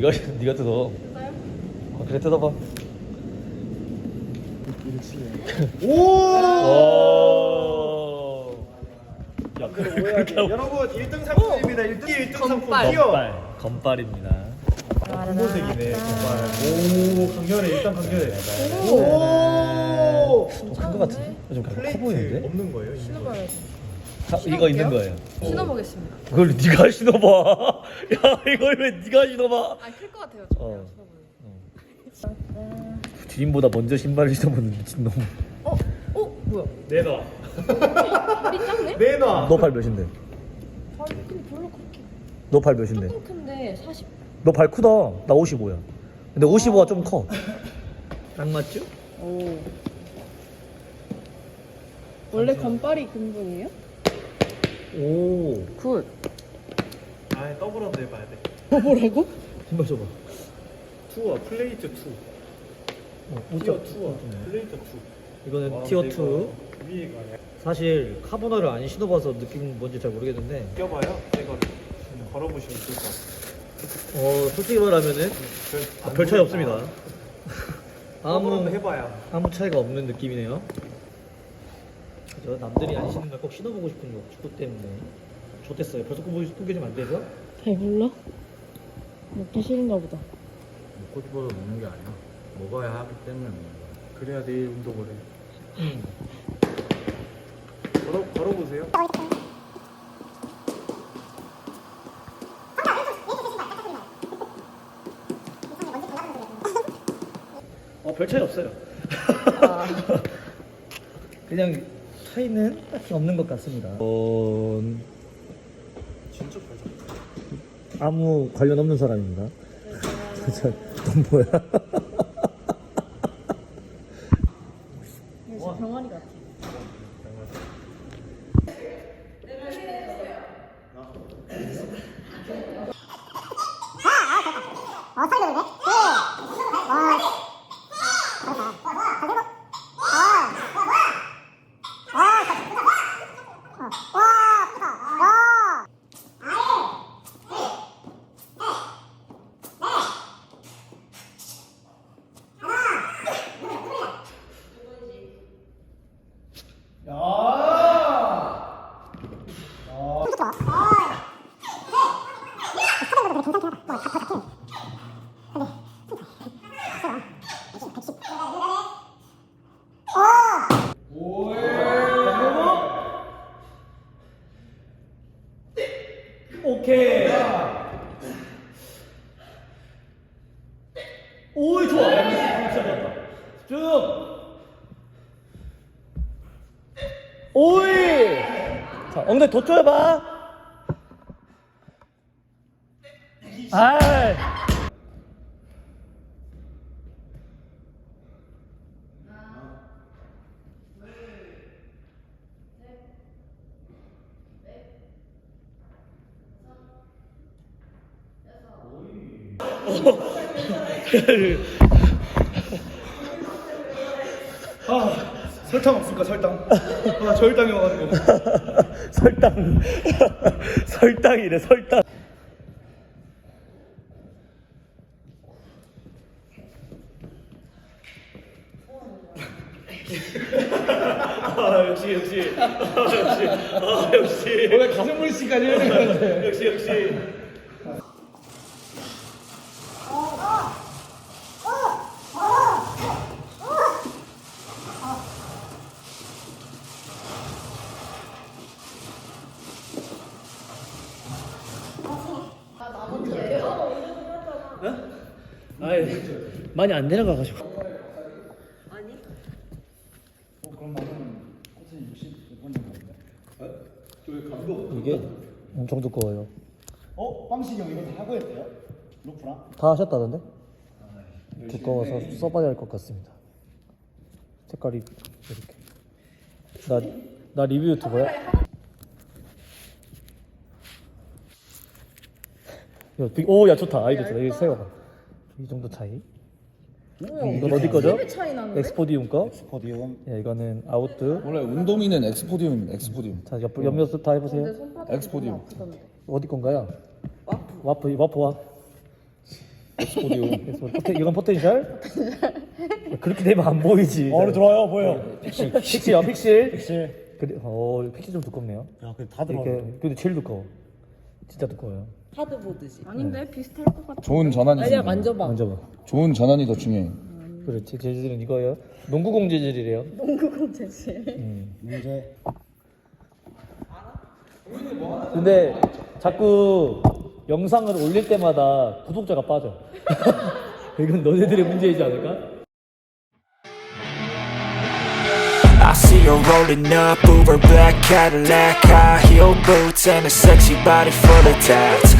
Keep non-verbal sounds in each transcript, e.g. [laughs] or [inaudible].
네가 네가 뜯어. 어, 그래 뜯어봐. 오! 오. 야 [laughs] 그렇게 하고 여러분 1등 상품입니다. 1등 1등 상품 건빨. 키어. 건빨 건빨입니다. 검은색이네. 정말. 오 강렬해. 일단 강렬해. 오. 오. 좀큰거 같은데? 좀 커 플레이트 보이는데? 없는 거예요? 이거? 신어봐야지. 자, 이거 있는 거예요. 신어보겠습니다. 그걸 네가 신어봐. [laughs] 야 이걸 왜 네가 신어봐? 아, 클것 같아요. 어. 신어보면. 주인보다 먼저 신발을 신어보는 미친놈. 어? 어? 뭐야? 내놔. 팔이 작네? 내놔. 너팔 몇인데? 아, 근데 별로 그렇게 너팔 몇인데? 조금 큰데 40. 너 발 크다. 나 55야. 근데 55가 좀 커. 딱 맞죠? 오. 원래 건빨이 근본이에요? 오. 굿. 아 더블한데 해봐야 돼. 어, 뭐라고? 신발 줘봐. 투어 플레이트 투. 어, 티어 투어 플레이트 투. 이거는 와, 티어 근데 2. 이거 위에가 사실 카보나를 안 신어봐서 느낌 뭔지 잘 모르겠는데 껴봐요. 이거를 걸어보시면 좋을 것 같아요. 어 솔직히 말하면은 별, 아, 별 차이 없습니다. 아무 아무 해봐야. 아무 차이가 없는 느낌이네요. 그죠? 남들이 안 신는 걸 꼭 신어보고 싶은 거 축구 때문에 좋댔어요. 벌써 꾸겨지면 안 되죠? 배불러? 먹기 싫은가 보다. 먹고 싶어서 먹는 게 아니야. 먹어야 하기 때문에 먹는 거야. 그래야 내일 운동을 해. 음. 걸어 걸어보세요. 어, 별 차이 없어요. 아. [laughs] 그냥 차이는 딱히 없는 것 같습니다. 어, 아무 관련 없는 사람입니다. [laughs] 진짜 넌 뭐야? [laughs] 진짜 병아리 같아. 오케이. 오이 좋아. 진짜 좋다. 쭉. 오이. 자 엉덩이 더 쪼여봐. 아이. 아 설탕 없을까 설탕. 아 저혈당이어가지고. [laughs] 설탕. [laughs] 설탕이래 설탕. 아 역시 역시 아, 역시 아 역시 원래 가슴물 시간이 해야 되는데. 역시 역시 아이 많이 안 내려가가지고. 이게 엄청 두꺼워요. 어 빵식이 형 이거 다 하고 했대요? 루프랑? 다 하셨다던데? 두꺼워서 써봐야 할 것 같습니다. 색깔이 이렇게. 나, 나 리뷰 유튜버야? 오야 좋다. 아 이거 좋다. 이거 세워봐 이 정도 차이 이건 어디 거죠? 차이 나는데? 엑스포디움 거. 포디움. 예, 이거는 아우트. 원래 운동이는 엑스포디움입니다. 엑스포디움. 자, 옆 옆면서 다 해보세요. 엑스포디움. 어디 건가요? 와프. 와프 와. 엑스포디움. 그래서 포텐, 이건 포텐셜? 그렇게 되면 안 보이지. 어, 들어와요, 보여. 픽실. 픽실이요, 픽실. 픽실. 그래, 어, 픽실 좀 두껍네요. 야, 근데 다 이렇게, 들어와요. 근데 제일 두꺼워. 진짜 두꺼워요. 하드보드지. 아닌데 비슷할 것 같아. 좋은 전환이 아니야 중요해요. 만져봐. 만져봐. 좋은 전환이 더 중요해. 그렇지. 재질은 이거예요. 농구공 재질이래요. 농구공 재질. 음. 문제. 근데 자꾸 영상을 올릴 때마다 구독자가 빠져. [laughs] 이건 너네들의 문제이지 않을까? See her rolling up, Uber black Cadillac High heel boots and a sexy body full of tats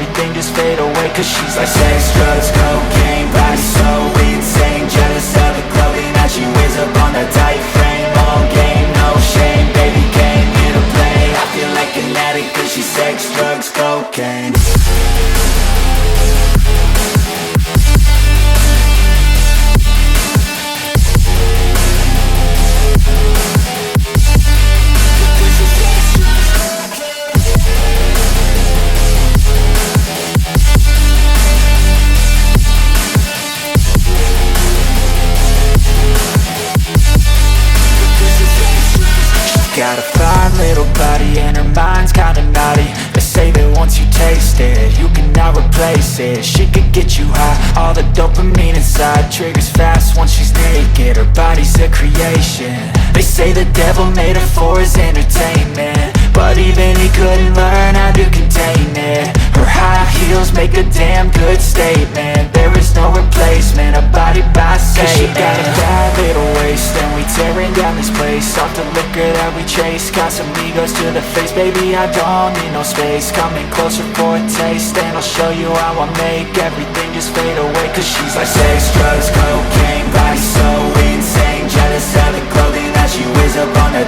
just fade away Cause she's like sex, drugs, cocaine Body so Got a fine little body and her mind's kinda naughty. They say that once you taste it, you cannot replace it. She could get you high, all the dopamine inside Triggers fast once she's naked, her body's a creation. They say the devil made her for his entertainment But even he couldn't learn how to contain it. Her high heels make a damn good statement. There is no replacement, a body by Satan Cause she got a bad little tearing down this place Off the liquor that we chase. Casamigos to the face Baby, I don't need no space. Coming closer for a taste And I'll show you how I make Everything just fade away. Cause she's like sex, drugs, cocaine Body so insane. Jealous of the clothing that she wears up on a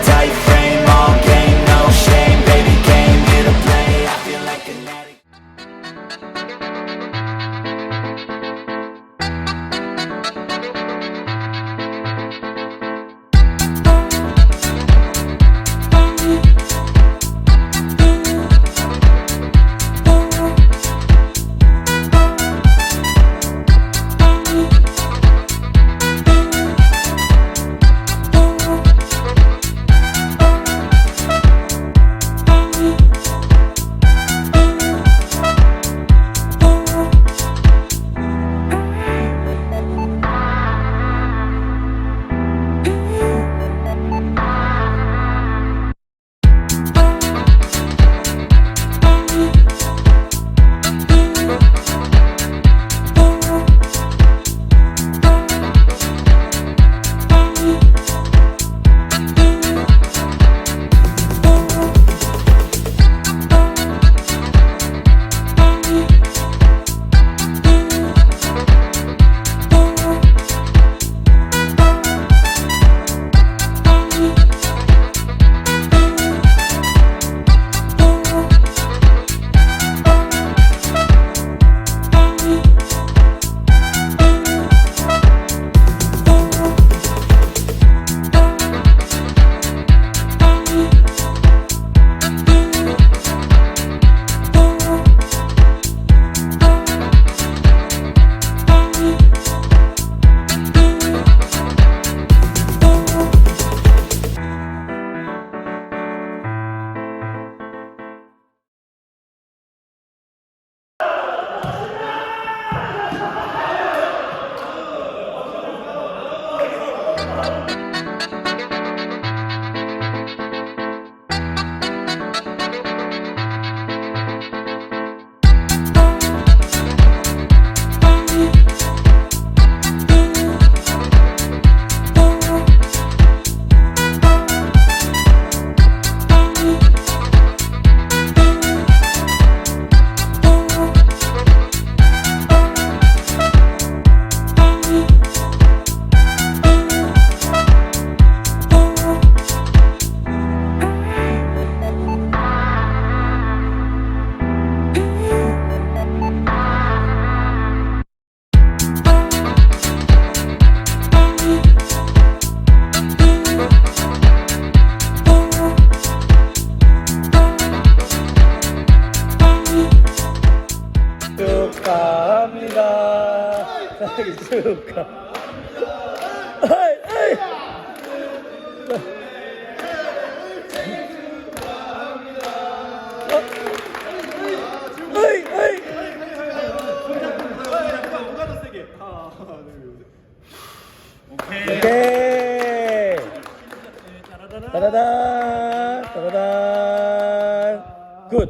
아이. 어? 아이, 아이. 오케이. 따라단, 따라단. 굿.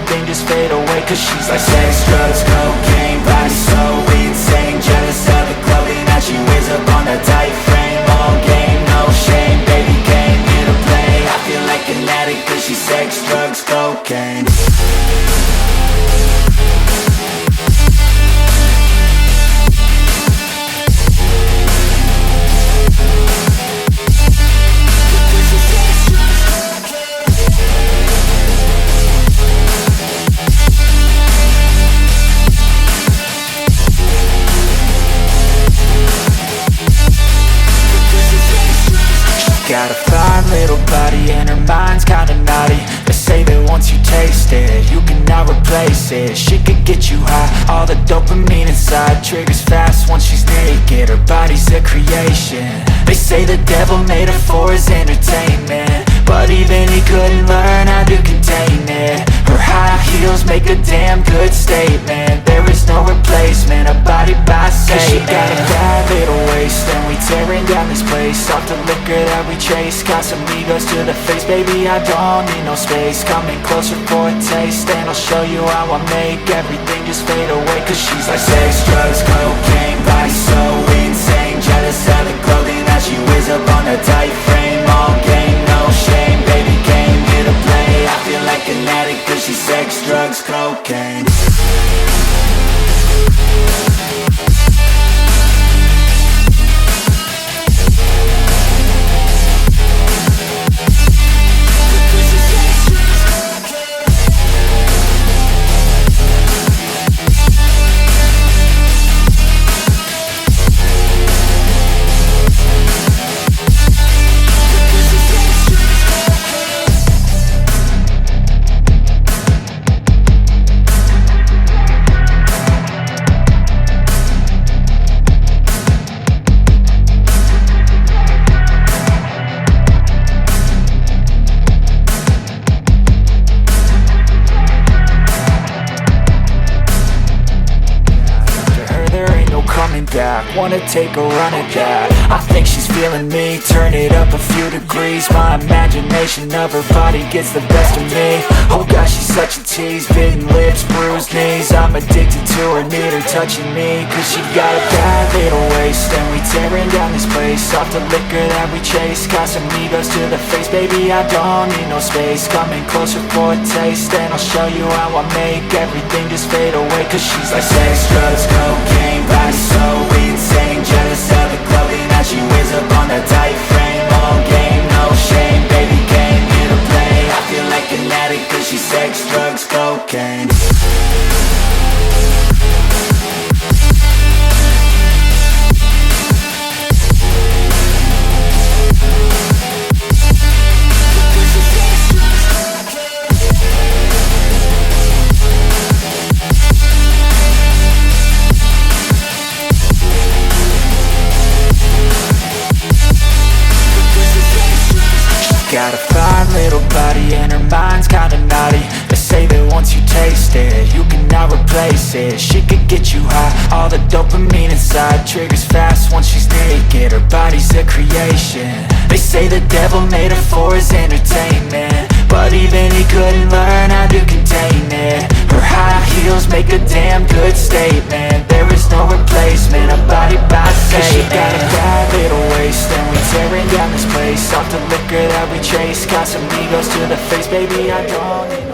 just fade away Cause she's like sex, drugs, cocaine Body so insane. Jealous of the clothing that she wears up on a tight Got a fine little body and her mind's kinda naughty. They say that once you taste it, you cannot replace it. She could get you high, all the dopamine inside Triggers fast once she's naked, her body's a creation. They say the devil made her for his entertainment But even he couldn't learn how to contain it high heels make a damn good statement. There is no replacement, a body by Satan She got a bad little waist and we tearing down this place. Off the liquor that we chase Casamigos to the face. Baby, I don't need no space. Coming closer for a taste And I'll show you how I make Everything just fade away. Cause she's like sex, drugs, cocaine Body so insane. Jealous of the clothing that she wears up on a tight frame. All game, feel like an addict Cause she's sex, drugs, cocaine Wanna take a run at that? I think she's feeling me. Turn it up a few degrees. My imagination of her body gets the best of me. Oh gosh, she's such a tease. Bitten lips, bruised knees. I'm addicted to her, need her touching me. Cause she got a bad little waist. And we tearing down this place. Off the liquor that we chase. Casamigos to the face. Baby, I don't need no space. Coming closer for a taste. And I'll show you how I make everything just fade away. Cause she's like sex, drugs, cocaine. Body so she wears up on a tight frame. All game, no shame. Baby came here to play. I feel like an addict. Cause she's sex, drugs, cocaine. Triggers fast once she's naked, her body's a creation. They say the devil made her for his entertainment. But even he couldn't learn how to contain it. Her high heels make a damn good statement. There is no replacement, a body by Cause she got a bad little waist And we tearing down this place. Off the liquor that we chase. Got some egos to the face, baby I don't